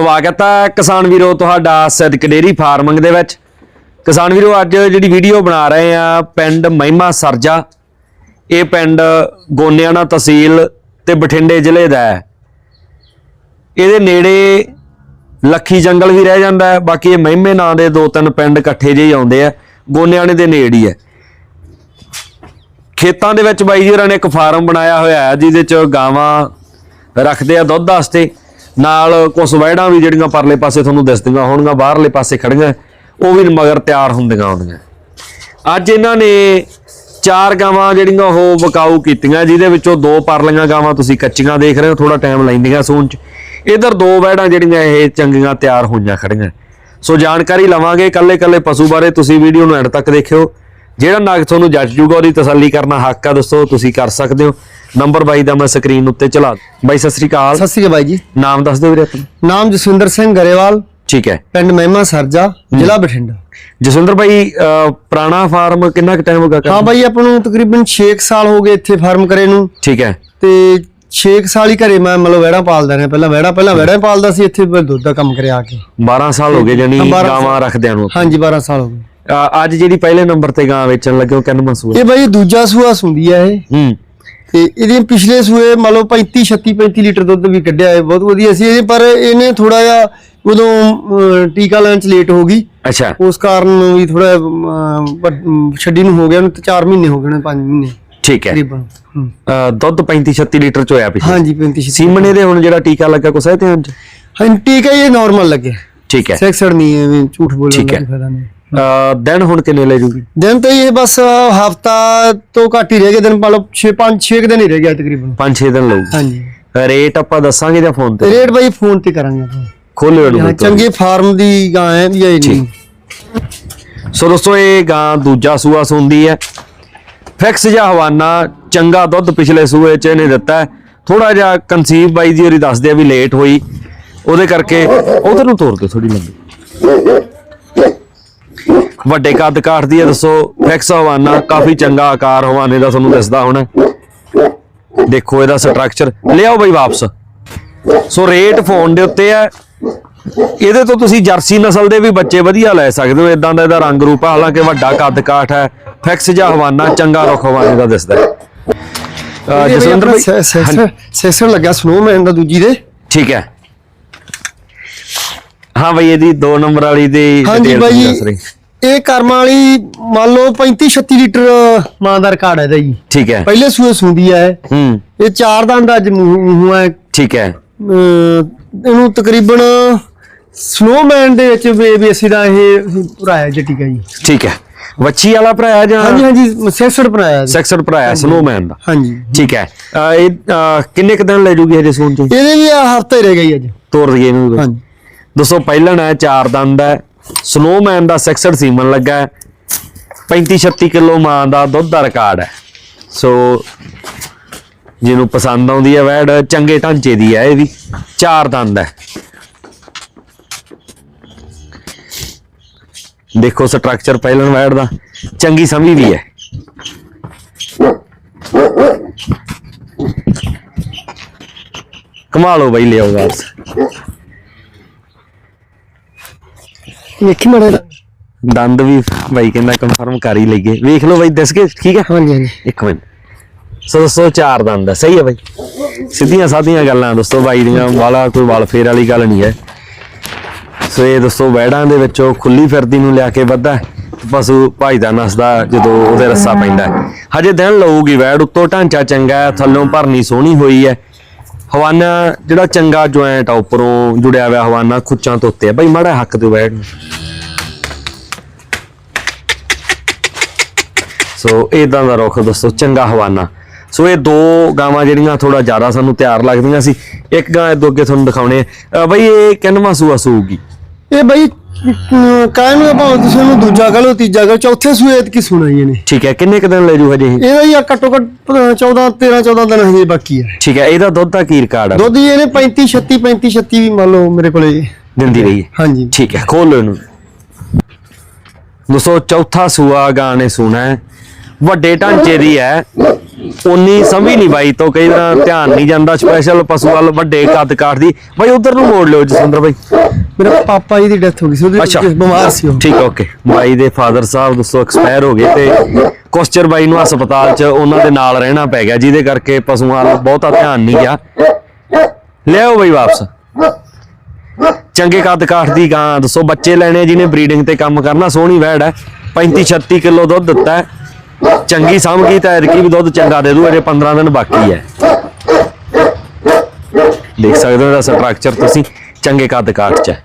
ਸਵਾਗਤ ਹੈ ਕਿਸਾਨ ਵੀਰੋ, ਤੁਹਾਡਾ ਸਿੱਧਕ ਡੇਰੀ ਫਾਰਮਿੰਗ ਦੇ ਵਿੱਚ। ਕਿਸਾਨ ਵੀਰੋ, ਅੱਜ ਜਿਹੜੀ ਵੀਡੀਓ ਬਣਾ ਰਹੇ ਆ, ਪਿੰਡ ਮਹਿਮਾ ਸਰਜਾ। ਇਹ ਪਿੰਡ ਗੋਨਿਆਣਾ ਤਹਿਸੀਲ ਤੇ ਬਠਿੰਡੇ ਜ਼ਿਲ੍ਹੇ ਦਾ ਹੈ। ਇਹਦੇ ਨੇੜੇ ਲੱਖੀ ਜੰਗਲ ਵੀ ਰਹਿ ਜਾਂਦਾ ਹੈ, ਬਾਕੀ ਇਹ ਮਹਿਮੇ ਨਾਂ ਦੇ ਦੋ ਤਿੰਨ ਪਿੰਡ ਇਕੱਠੇ ਜਿਹੇ ਆਉਂਦੇ ਆ, ਗੋਨਿਆਣੇ ਦੇ ਨੇੜੇ ਹੀ ਹੈ। ਖੇਤਾਂ ਦੇ ਵਿੱਚ ਬਾਈ ਜੀ ਹੋਰਾਂ ਨੇ ਇੱਕ ਫਾਰਮ ਬਣਾਇਆ ਹੋਇਆ ਹੈ, ਜਿਹਦੇ ਚ ਗਾਵਾਂ ਰੱਖਦੇ ਆ ਦੁੱਧ ਵਾਸਤੇ। ਨਾਲ ਕੁਝ ਵੈੜਾਂ ਵੀ ਜਿਹੜੀਆਂ ਪਰਲੇ ਪਾਸੇ ਤੁਹਾਨੂੰ ਦਿਸਦੀਆਂ ਹੋਣਗੀਆਂ, ਬਾਹਰਲੇ ਪਾਸੇ ਖੜੀਆਂ, ਉਹ ਵੀ ਮਗਰ ਤਿਆਰ ਹੁੰਦੀਆਂ ਹੁੰਦੀਆਂ ਅੱਜ ਇਹਨਾਂ ਨੇ ਚਾਰ ਗਾਵਾਂ ਜਿਹੜੀਆਂ ਉਹ ਵਿਕਾਊ ਕੀਤੀਆਂ, ਜਿਹਦੇ ਵਿੱਚੋਂ ਦੋ ਪਰਲੀਆਂ ਗਾਵਾਂ ਤੁਸੀਂ ਕੱਚੀਆਂ ਦੇਖ ਰਹੇ ਹੋ ਥੋੜਾ ਟਾਈਮ ਲੈਂਦੀਆਂ ਸੂਣ ਚ। ਇਧਰ ਦੋ ਵੈੜਾਂ ਜਿਹੜੀਆਂ ਇਹ ਚੰਗੀਆਂ ਤਿਆਰ ਹੋਈਆਂ ਖੜੀਆਂ। ਸੋ ਜਾਣਕਾਰੀ ਲਵਾਂਗੇ ਕੱਲੇ ਕੱਲੇ ਪਸ਼ੂ ਬਾਰੇ, ਤੁਸੀਂ ਵੀਡੀਓ ਨੂੰ ਐਂਡ ਤੱਕ ਦੇਖਿਓ। ਜਿਹੜਾ ਨਾਗ ਤੁਹਾਨੂੰ ਜੱਜ ਜੂਗਾ, ਉਹਦੀ ਤਸੱਲੀ ਕਰਨਾ ਹੱਕ ਆ ਦੋਸਤੋ ਤੁਸੀਂ ਕਰ ਸਕਦੇ ਹੋ। ਨੰਬਰ ਬਾਈ ਦਾ ਮੈਂ ਸਕਰੀਨ ਉੱਤੇ ਚਲਾ ਬਾਈ ਸਤਿ ਸ੍ਰੀ ਅਕਾਲ। ਸਤਿ ਸ਼੍ਰੀ ਅਕਾਲ ਬਾਈ ਜੀ। ਨਾਮ ਦੱਸ ਦਿਓ ਵੀਰੇ ਆਪਣਾ। ਨਾਮ ਜਸਵਿੰਦਰ ਸਿੰਘ ਗਰੇਵਾਲ। ਠੀਕ ਹੈ। ਪਿੰਡ ਮਹਿਮਾ ਸਰਜਾ ਜ਼ਿਲ੍ਹਾ ਬਠਿੰਡਾ। ਜਸਵਿੰਦਰ ਭਾਈ ਪੁਰਾਣਾ ਫਾਰਮ ਕਿੰਨਾ ਕੁ ਟਾਈਮ ਹੋ ਗਿਆ ਹਾਂ ਬਾਈ ਆਪਾਂ ਨੂੰ ਤਕਰੀਬਨ 6 ਸਾਲ ਹੋ ਗਏ ਇੱਥੇ ਫਾਰਮ ਕਰੇ ਨੂੰ। ਠੀਕ ਹੈ। ਤੇ 6 ਸਾਲ ਹੀ ਘਰੇ ਮੈਂ ਮਤਲਬ ਵਹਿੜਾ ਪਾਲਦਾ ਰਿਹਾ। ਪਹਿਲਾਂ ਵਹਿੜਾ ਪਹਿਲਾਂ ਵਹਿੜਾ ਹੀ ਪਾਲਦਾ ਸੀ ਇੱਥੇ ਦੁੱਧ ਦਾ ਕੰਮ ਕਰਿਆ ਆ ਕੇ। 12 ਸਾਲ ਹੋ ਗਏ ਜਾਨੀ ਹਾਂ, 12 ਗਾਵਾਂ ਰੱਖਦਿਆਂ ਨੂੰ। ਹਾਂਜੀ 12 ਸਾਲ ਹੋ ਗਏ। ਅੱਜ ਜਿਹੜੀ ਪਹਿਲੇ ਨੰਬਰ ਤੇ ਗਾਂ ਵੇਚਣ ਲੱਗੇ ਉਹ ਕਿੰਨਾ ਮਸੂਲ? ਇਹ ਬਾਈ ਦੂਜਾ ਸੂਆ ਸੁੰਦੀ ਆ ਇਹ। ਹੂੰ। ਤੇ ਇਹਦੇ ਪਿਛਲੇ ਸੂਏ ਮੰਨ ਲਓ 35 36 35 ਲੀਟਰ ਦੁੱਧ ਵੀ ਕੱਢਿਆ ਹੈ ਬਹੁਤ ਵਧੀਆ ਸੀ ਇਹ ਪਰ ਇਹਨੇ ਥੋੜਾ ਜਿਹਾ ਉਦੋਂ ਟੀਕਾ ਲੈਣ ਚ ਲੇਟ ਹੋ ਗਈ। ਅੱਛਾ। ਉਸ ਕਾਰਨ ਵੀ ਥੋੜਾ ਛੱਡੀ ਨੂੰ ਹੋ ਗਿਆ ਉਹਨੂੰ 4 ਮਹੀਨੇ ਹੋ ਗਏ ਨੇ 5 ਮਹੀਨੇ। ਠੀਕ ਹੈ। ਦੁੱਧ 35 36 ਲੀਟਰ ਚ ਹੋਇਆ ਪਿਛੇ ਹਾਂਜੀ 35 ਛੇ ਸੀਮਨੇ ਦੇ ਹੁਣ ਜਿਹੜਾ ਟੀਕਾ ਲੱਗਾ ਕੁਛ ਹੈ ਹਾਂ ਟੀਕਾ ਇਹ ਨਾਰਮਲ ਲੱਗੇ ਠੀਕ ਹੈ। ਸੈਕਸਰ ਨਹੀਂ ਐਵੇਂ ਝੂਠ ਬੋਲਣ ਦਾ ਫਾਇਦਾ ਨਹੀਂ। ਦਿਨ ਹੁਣ ਕਿੰਨੇ ਲੈ ਜੂਗੀ? ਦਿਨ ਤਾਂ ਇਹ ਬਸ ਹਫਤਾ ਤੋਂ ਘੱਟ ਹੀ ਰਹਿ ਗਏ ਦਿਨ ਮੰਨ ਲਓ 6 5 6 ਦਿਨ ਹੀ ਰਹਿ ਗਿਆ ਤਕਰੀਬਨ। 5-6 ਦਿਨ ਲਊਗੀ। ਹਾਂਜੀ। ਰੇਟ ਆਪਾਂ ਦੱਸਾਂਗੇ ਜਾਂ ਫੋਨ ਤੇ? ਰੇਟ ਬਾਈ ਫੋਨ ਤੇ ਕਰਾਂਗੇ ਆਪਾਂ। ਹਾਂ, ਇਹਨੂੰ ਚੰਗੇ ਫਾਰਮ ਦੀ ਗਾਂ ਹੈ ਵੀ ਇਹ ਨਹੀਂ। ਸੋ ਦੋਸਤੋ ਇਹ ਗਾਂ ਦੂਜਾ ਸੂਆ ਸੁੰਦੀ ਹੈ। ਫਿਕਸ ਜਾਂ ਹਵਾਨਾ ਚੰਗਾ ਦੁੱਧ ਪਿਛਲੇ ਸੂਏ ਚ ਇਹਨੇ ਦਿੱਤਾ ਥੋੜਾ ਜਿਹਾ ਕਨਸੀਵ ਬਾਈ ਜੀ ਹੋਰੀ ਦੱਸਦੇ ਆ ਵੀ ਲੇਟ ਹੋਈ। ਉਹਦੇ ਕਰਕੇ ਉਧਰ ਨੂੰ ਤੋਰ ਦਿਓ ਥੋੜੀ ਲੰਬੀ। ਵੱਡੇ ਕੱਦ ਕਾਠਦੀ ਹੈ ਦੱਸੋ ਫਿਕਸ ਹਵਾਨਾ ਕਾਫੀ ਚੰਗਾ ਆਕਾਰ ਹਵਾਨੇ ਦਾ ਤੁਹਾਨੂੰ ਦਿਸਦਾ ਹੋਣਾ। ਦੇਖੋ ਇਹਦਾ ਸਟਰਕਚਰ ਲਿਆਓ ਬਈ ਵਾਪਸ। ਸੋ ਰੇਟ ਫੋਨ ਦੇ ਉੱਤੇ ਹੈ। ਇਹਦੇ ਤੋਂ ਤੁਸੀਂ ਜਰਸੀ ਨਸਲ ਦੇ ਵੀ ਬੱਚੇ ਵਧੀਆ ਲੈ ਸਕਦੇ ਹੋ। ਇਦਾਂ ਦਾ ਇਹਦਾ ਰੰਗ ਰੂਪ ਹੈ ਹਾਲਾਂਕਿ ਵੱਡਾ ਕੱਦ ਕਾਠ ਹੈ। ਫਿਕਸ ਜਾਂ ਹਵਾਨਾ ਚੰਗਾ ਰੁਖ ਹਵਾਨੇ ਦਾ ਦਿਸਦਾ ਹੈ। ਜਸਵਿੰਦਰ ਸੈਕਸਰ ਸੈਕਸਰ ਲੱਗਾ ਸਨੋਮੈਨ ਦਾ ਦੂਜੀ ਦੇ। ਠੀਕ ਹੈ। ਹਾਂ ਬਈ ਇਹਦੀ 2 ਨੰਬਰ ਵਾਲੀ ਦੀ ਬਾਈ ਜੀ। ਦੱਸ ਰਹੇ। ਇਹ ਕਰਮਾਂ ਵਾਲੀ ਮੰਨ ਲਓ 35 36 ਲੀਟਰ ਮਾਂ ਦਾ ਰਿਕਾਰਡ ਹੈ ਇਹਦਾ ਜੀ। ਠੀਕ ਹੈ। ਪਹਿਲੇ ਸੂਏ ਸੁੰਦੀ ਹੈ ਹੂੰ। ਇਹ ਚਾਰ ਦੰਦ ਅੱਜ ਮੂੰਹ ਹੈ। ਠੀਕ ਹੈ। ਅਹ ਇਹਨੂੰ ਤਕਰੀਬਨ ਸਨੋਮੈਨ ਦੇ ਵਿੱਚ ਬੇਬੀਐਸਸੀ ਦਾ ਇਹ ਭਰਾਇਆ ਜਟੀਕਾ ਜੀ। ਠੀਕ ਹੈ। ਵੱਛੀ ਵਾਲਾ ਭਰਾਇਆ ਜਾਂ ਹਾਂਜੀ ਹਾਂਜੀ ਸੈਕਸਰ ਭਰਾਇਆ ਜੀ। ਸੈਕਸਡ ਭਰਾਇਆ ਸਨੋਮੈਨ ਦਾ। ਹਾਂਜੀ। ਠੀਕ ਹੈ। ਅਹ ਇਹ ਅਹ ਕਿੰਨੇ ਕੁ ਦਿਨ ਲੈ ਜੂਗੀ ਹਜੇ ਸੂਨ ਚ? ਇਹਦੇ ਵੀ ਆ ਹਫਤਾ ਹੀ ਰਹਿ ਗਈ ਅੱਜ। ਤੋਰ ਦਈਏ ਇਹਨੂੰ। ਹਾਂਜੀ। ਦੋਸਤੋ ਪਹਿਲਣ ਹੈ ਚਾਰ ਦੰਦ ਹੈ। ਸਨੋਮੈਨ ਦਾ ਸੈਕਸਡ ਸੀਮਨ ਲੱਗਾ ਹੈ। 35 36 ਕਿਲੋ ਮਾਂ ਦਾ ਦੁੱਧ ਦਾ ਰਿਕਾਰਡ ਹੈ। ਸੋ ਜਿਹਨੂੰ ਪਸੰਦ ਆਉਂਦੀ ਹੈ ਵੈੜ, ਚੰਗੇ ਢਾਂਚੇ ਦੀ ਹੈ ਇਹ ਵੀ। ਚਾਰ ਦੰਦ ਹੈ। ਦੇਖੋ ਸਟਰਕਚਰ ਪਹਿਲਣ ਵੈੜ ਦਾ। ਚੰਗੀ ਸਮੀ ਵੀ ਹੈ। ਕਮਾ ਲਓ ਬਈ ਲਿਆਓ ਵਾਪਸ। ਵੇਖੀ ਮੜੇ ਦੰਦ ਵੀ ਬਾਈ ਕਹਿੰਦਾ ਕਨਫਰਮ ਕਰ ਹੀ ਲਈਏ। ਵੇਖ ਲਓ ਬਾਈ ਦੱਸ ਕੇ ਠੀਕ ਹੈ ਹਾਂਜੀ ਹਾਂਜੀ। ਇੱਕ ਮਿੰਟ। ਸੋ ਦੋਸਤੋ ਚਾਰ ਦੰਦ ਹੈ ਸਹੀ ਹੈ ਬਾਈ। ਸਿੱਧੀਆਂ ਸਾਧੀਆਂ ਗੱਲਾਂ ਦੋਸਤੋ ਬਾਈ ਦੀਆਂ ਵਾਲਾ ਕੋਈ ਵਾਲ ਫੇਰ ਵਾਲੀ ਗੱਲ ਨਹੀਂ ਹੈ। ਸੋ ਇਹ ਦੋਸਤੋ ਵੈੜਾਂ ਦੇ ਵਿੱਚੋਂ ਖੁੱਲੀ ਫਿਰਦੀ ਨੂੰ ਲਿਆ ਕੇ ਵੱਧਾ ਪਸ਼ੂ ਭਾਈਦਾ ਨਸਦਾ ਜਦੋਂ ਉਹਦੇ ਰੱਸਾ ਪੈਂਦਾ। ਹਜੇ ਦਿਨ ਲਊਗੀ ਵੈੜ ਉੱਤੋਂ ਢਾਂਚਾ ਚੰਗਾ ਥੱਲੋਂ ਭਰਨੀ ਸੋਹਣੀ ਹੋਈ ਹੈ। ਹਵਾਨਾ ਜਿਹੜਾ ਚੰਗਾ ਜੁਆਇੰਟ ਆ ਉੱਪਰੋਂ ਜੁੜਿਆ ਹੋਇਆ ਹਵਾਨਾ ਖੁੱਚਾਂ ਤੋਂ ਉੱਤੇ ਹੈ ਬਾਈ ਮਾੜਾ ਹੱਕ ਤੇ ਵੈੜ ਨੂੰ ਸੋ ਇਦਾਂ ਦਾ ਰੁੱਖ ਦੋਸਤੋ ਚੰਗਾ ਹਵਾਨਾ। ਸੋ ਇਹ ਦੋ ਗਾਵਾਂ ਜਿਹੜੀਆਂ ਥੋੜਾ ਜ਼ਿਆਦਾ ਸਾਨੂੰ ਤਿਆਰ ਲੱਗਦੀਆਂ ਸੀ। ਇੱਕ ਗਾਂ ਇਹ ਅੱਗੇ ਤੁਹਾਨੂੰ ਦਿਖਾਉਣੇ ਆ। ਬਈ ਇਹ ਕਿੰਨਵਾਂ ਸੂਆ ਸੂਗੀ ਇਹ ਬਈ ਕਾਇਮ ਦਾ ਭਾਵੇਂ ਤੁਸੀਂ ਉਹਨੂੰ ਦੂਜਾ ਕਹ ਲਓ ਤੀਜਾ ਕਹ ਚੌਥੇ ਸੂਏ ਕੀ ਸੁਣਾਈ ਇਹਨੇ ਠੀਕ ਹੈ ਕਿੰਨੇ ਕੁ ਦਿਨ ਲੈ ਜੂ ਹਜੇ ਇਹ? ਇਹਦਾ ਹੀ ਆ ਘੱਟੋ ਘੱਟ 14 13 14 ਦਿਨ ਹਜੇ ਬਾਕੀ ਹੈ ਠੀਕ ਹੈ ਇਹਦਾ ਦੁੱਧ ਦਾ ਕੀ ਰਿਕਾਰਡ ਆ? ਦੁੱਧ ਹੀ ਇਹਨੇ 35 36 35 36 ਵੀ ਮੰਨ ਲਓ ਮੇਰੇ ਕੋਲੇ। ਦਿੰਦੀ ਰਹੀ ਹੈ। ਹਾਂਜੀ। ਠੀਕ ਹੈ ਖੋਲ ਲਓ ਇਹਨੂੰ। ਦੋਸਤੋ ਚੌਥਾ ਸੂਆ ਗਾਂ ਨੇ ਸੁਣਾ ਹੈ। ਵੱਡੇ ਢਾਂਚੇ ਦੀ ਹੈ। ਉਨੀ ਸਮਝ ਨਹੀਂ ਬਾਈ ਤੋਂ ਕਈ ਵਾਰ ਧਿਆਨ ਨਹੀਂ ਜਾਂਦਾ ਸਪੈਸ਼ਲ ਪਸ਼ੂ ਵੱਲ ਵੱਡੇ ਕੱਦ ਕਾਠ ਦੀ। ਬਾਈ ਉਧਰ ਨੂੰ ਮੋੜ ਲਿਓ ਜਸਵਿੰਦਰ ਬਾਈ। ਮੇਰੇ ਪਾਪਾ ਜੀ ਦੀ ਡੈਥ ਹੋ ਗਈ ਸੀ ਉਹਦੇ ਬਿਮਾਰ ਸੀ ਉਹ। ਠੀਕ ਓਕੇ ਬਾਈ ਦੇ ਫਾਦਰ ਸਾਹਿਬ ਦੋਸਤੋ ਐਕਸਪਾਇਰ ਹੋ ਗਏ ਤੇ ਕੁਸ਼ਚਰ ਬਾਈ ਨੂੰ ਹਸਪਤਾਲ 'ਚ ਉਹਨਾਂ ਦੇ ਨਾਲ ਰਹਿਣਾ ਪੈ ਗਿਆ ਜਿਹਦੇ ਕਰਕੇ ਪਸ਼ੂਆਂ ਵੱਲ ਬਹੁਤਾ ਧਿਆਨ ਨਹੀਂ ਗਿਆ। ਲਿਆਓ ਬਾਈ ਵਾਪਸ। ਚੰਗੇ ਕੱਦ ਕਾਠ ਦੀ ਗਾਂ ਦੱਸੋ ਬੱਚੇ ਲੈਣੇ ਜਿਹਨੇ ਬਰੀਡਿੰਗ ਤੇ ਕੰਮ ਕਰਨਾ ਸੋਹਣੀ ਵੈੜ ਹੈ। 35 36 ਕਿਲੋ ਦੁੱਧ ਦਿੱਤਾ ਹੈ। ਚੰਗੀ ਸਾਂਭਗੀ ਤਾਂ ਐਰਕੀ ਵੀ ਦੁੱਧ ਚੰਗਾ ਦੇ ਦੂ ਅਜੇ 15 ਦਿਨ ਬਾਕੀ ਹੈ। ਦੇਖ ਸਕਦੇ ਹੋ ਇਹਦਾ ਸਟਰਕਚਰ ਤੁਸੀਂ ਚੰਗੇ ਕੱਦ ਕਾਠ 'ਚ ਹੈ।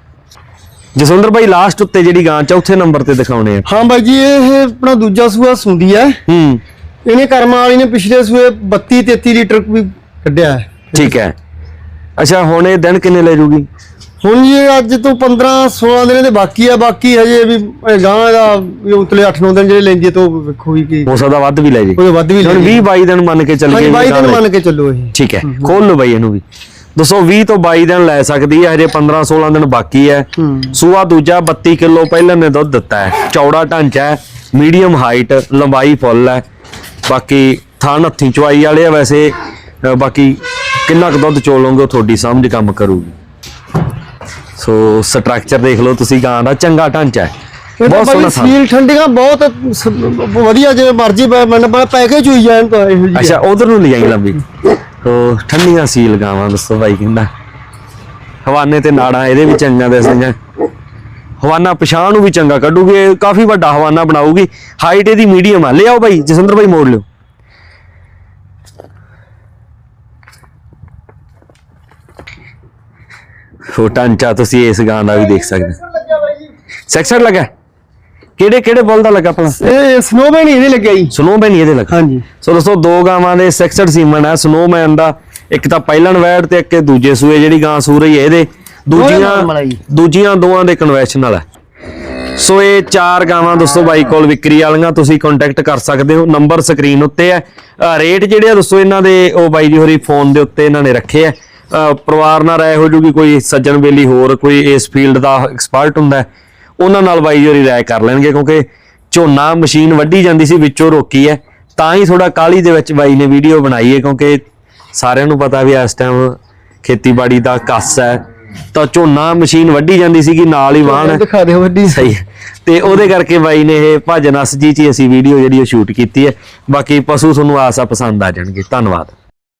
ਜਸਵਿੰਦਰ ਭਾਈ ਲਾਸਟ ਉੱਤੇ ਜਿਹੜੀ ਗਾਂ ਚੌਥੇ ਨੰਬਰ ਤੇ ਦਿਖਾਉਣੇ ਆ। ਹਾਂ ਬਾਈ ਜੀ ਇਹ ਆਪਣਾ ਦੂਜਾ ਸੂਆ ਸੁੰਦੀ ਹੈ। ਹੂੰ। ਇਹਨੇ ਕਰਮਾਂ ਵਾਲੀ ਨੇ ਪਿਛਲੇ ਸੂਏ 32 33 ਲੀਟਰ ਵੀ ਕੱਢਿਆ ਹੈ। ਠੀਕ ਹੈ। ਅੱਛਾ ਹੁਣ ਇਹ ਦਿਨ ਕਿੰਨੇ ਲੈ ਜੂਗੀ? ਹੁਣ ਜੀ ਇਹ ਅੱਜ ਤੋਂ 15 16 ਦਿਨ ਦੇ ਬਾਕੀ ਆ ਬਾਕੀ ਹਜੇ ਵੀ ਗਾਂ ਦਾ ਉਤਲੇ 8 9 ਦਿਨ ਜਿਹੜੇ ਲੈਂਦੀ ਤਾਂ ਵੇਖੋ ਵੀ ਕੀ ਹੋ ਸਕਦਾ ਵੱਧ ਵੀ ਲੈ ਜੇ। ਉਹਦੇ ਵੱਧ ਵੀ ਹੁਣ 20 22 ਦਿਨ ਮੰਨ ਕੇ ਚੱਲ ਗਏ 22 ਤਾਂ ਦਿਨ ਲੈ- ਮੰਨ ਕੇ ਚੱਲੋ ਇਹ। ਠੀਕ ਹੈ। ਖੋਲ ਲਓ ਬਾਈ ਇਹਨੂੰ ਵੀ। ਦੱਸੋ 20 ਤੋਂ 22 ਦਿਨ ਲੈ ਸਕਦੀ ਹੈ ਹਜੇ 15 16 ਦਿਨ ਬਾਕੀ ਹੈ। ਸੂਆ ਦੂਜਾ 32 ਕਿਲੋ ਪਹਿਲਾਂ ਨੇ ਦੁੱਧ ਦਿੱਤਾ ਹੈ। ਚੌੜਾ ਢਾਂਚਾ ਹੈ ਮੀਡੀਅਮ ਹਾਈਟ ਲੰਬਾਈ ਫੁੱਲ ਹੈ। ਬਾਕੀ ਥਣ ਹੱਥੀ ਚਵਾਈ ਵਾਲੇ ਆ ਵੈਸੇ ਬਾਕੀ ਕਿੰਨਾ ਕੁ ਦੁੱਧ ਚੋਲੋਗੇ ਉਹ ਤੁਹਾਡੀ ਸਮਝ ਕੰਮ ਕਰੂਗੀ। ਸੋ ਸਟਰਕਚਰ ਦੇਖ ਲਓ ਤੁਸੀਂ ਗਾਂ ਦਾ ਚੰਗਾ ਢਾਂਚਾ ਹੈ। ਬਹੁਤ ਸੋਹਣਾ ਥਣ ਸੀਲ ਠੰਡੀਆਂ ਬਹੁਤ ਵਧੀਆ ਜਿਵੇਂ ਮਰਜ਼ੀ ਮੈਨੂੰ ਪੈਕੇਜ ਹੋਈ ਜਾਣ ਤਾਂ ਇਹੋ ਜਿਹੀ ਅੱਛਾ ਉਧਰ ਨੂੰ ਲਿਜਾਈ ਲੰਬੀ। ਉਹ ਠੰਡੀਆਂ ਸੀਲ ਗਾਵਾਂ, ਦੱਸੋ ਭਾਈ ਕਹਿੰਦਾ। ਹਵਾਨੇ ਤੇ ਨਾੜਾਂ, ਇਹਦੇ ਵੀ ਚੰਗੀਆਂ ਦਿਸਦੀਆਂ ਹਵਾਨਾ ਪਛਾਣ ਨੂੰ ਵੀ ਚੰਗਾ ਕੱਢੂਗੇ ਕਾਫੀ ਵੱਡਾ ਹਵਾਨਾ ਬਣਾਊਗੀ। ਹਾਈਟ ਇਹਦੀ ਮੀਡੀਅਮ ਆ। ਲਿਆਓ ਭਾਈ ਜਸਵਿੰਦਰ ਭਾਈ ਮੋੜ ਲਿਓ। ਉਹ ਤੁਸੀਂ ਇਸ ਗਾਂ ਦਾ ਵੀ ਦੇਖ ਸਕਦੇ ਸੈਕਸਰ ਲੱਗਾ? ਕਿਹੜੇ ਕਿਹੜੇ ਬੋਲ ਦਾ ਲੱਗਾ ਆਪਣਾ? ਇਹ ਸਨੋਮੈਨ ਇਹਦੇ ਲੱਗਿਆ ਜੀ। ਸਨੋਮੈਨ ਹੀ ਇਹਦੇ ਲੱਗਾ। ਹਾਂਜੀ। ਸੋ ਦੋਸਤੋ ਦੋ ਗਾਵਾਂ ਦੇ ਸੈਕਸਡ ਸੀਮਨ ਹੈ ਸਨੋਮੈਨ ਦਾ। ਇੱਕ ਤਾਂ ਪਹਿਲਣ ਵੈੜ ਤੇ ਇੱਕ ਦੂਜੇ ਸੂਏ ਜਿਹੜੀ ਗਾਂ ਸੂ ਰਹੀ ਹੈ ਇਹਦੇ। ਦੂਜੀਆਂ ਹੈ। ਦੂਜੀਆਂ ਦੋਵਾਂ ਦੇ ਕਨਵੈਨਸ਼ਨਲ ਹੈ। ਸੋ ਇਹ ਚਾਰ ਗਾਵਾਂ ਦੋਸਤੋ ਬਾਈ ਕੋਲ ਵਿਕਰੀ ਵਾਲੀਆਂ ਤੁਸੀਂ ਕੰਟੈਕਟ ਕਰ ਸਕਦੇ ਹੋ। ਨੰਬਰ ਸਕਰੀਨ ਉੱਤੇ ਹੈ। ਰੇਟ ਜਿਹੜੇ ਆ ਦੋਸਤੋ ਇਹਨਾਂ ਦੇ ਉਹ ਬਾਈ ਜੀ ਹੋਰੀ ਫੋਨ ਦੇ ਉੱਤੇ ਇਹਨਾਂ ਨੇ ਰੱਖੇ ਆ ਪਰਿਵਾਰ ਨਾਲ ਰਾਏ ਹੋ ਜੂਗੀ ਕੋਈ ਸੱਜਣ ਬੇਲੀ ਹੋਰ ਕੋਈ ਇਸ ਫੀਲਡ ਦਾ ਐਕਸਪਰਟ ਹੁੰਦਾ ਹੈ, ਉਹਨਾਂ ਨਾਲ ਬਾਈ ਹੋਰੀ ਰਾਏ ਕਰ ਲੈਣਗੇ ਕਿਉਂਕਿ ਝੋਨਾ ਮਸ਼ੀਨ ਵੱਢੀ ਜਾਂਦੀ ਸੀ ਵਿੱਚੋਂ ਰੋਕੀ ਹੈ। ਤਾਂ ਹੀ ਥੋੜਾ ਕਾਲੀ ਦੇ ਵਿੱਚ ਬਾਈ ਨੇ ਵੀਡੀਓ ਬਣਾਈ ਹੈ ਕਿਉਂਕਿ ਸਾਰਿਆਂ ਨੂੰ ਪਤਾ ਵੀ ਇਸ ਟਾਈਮ ਖੇਤੀਬਾੜੀ ਦਾ ਕੱਸ ਹੈ। ਤਾਂ ਝੋਨਾ ਮਸ਼ੀਨ ਵੱਢੀ ਜਾਂਦੀ ਸੀਗੀ ਨਾਲ ਹੀ ਵਾਹਣ ਦਿਖਾ ਦਿਓ ਵੱਡੀ। ਸਹੀ। ਤੇ ਉਹਦੇ ਕਰਕੇ ਬਾਈ ਨੇ ਇਹ ਭਜਨ ਅਸ ਜੀ ਚ ਅਸੀਂ ਵੀਡੀਓ ਜਿਹੜੀ ਉਹ ਸ਼ੂਟ ਕੀਤੀ ਹੈ। ਬਾਕੀ ਪਸ਼ੂ ਤੁਹਾਨੂੰ ਆਸਾ ਪਸੰਦ ਆ ਜਾਣਗੇ। ਧੰਨਵਾਦ।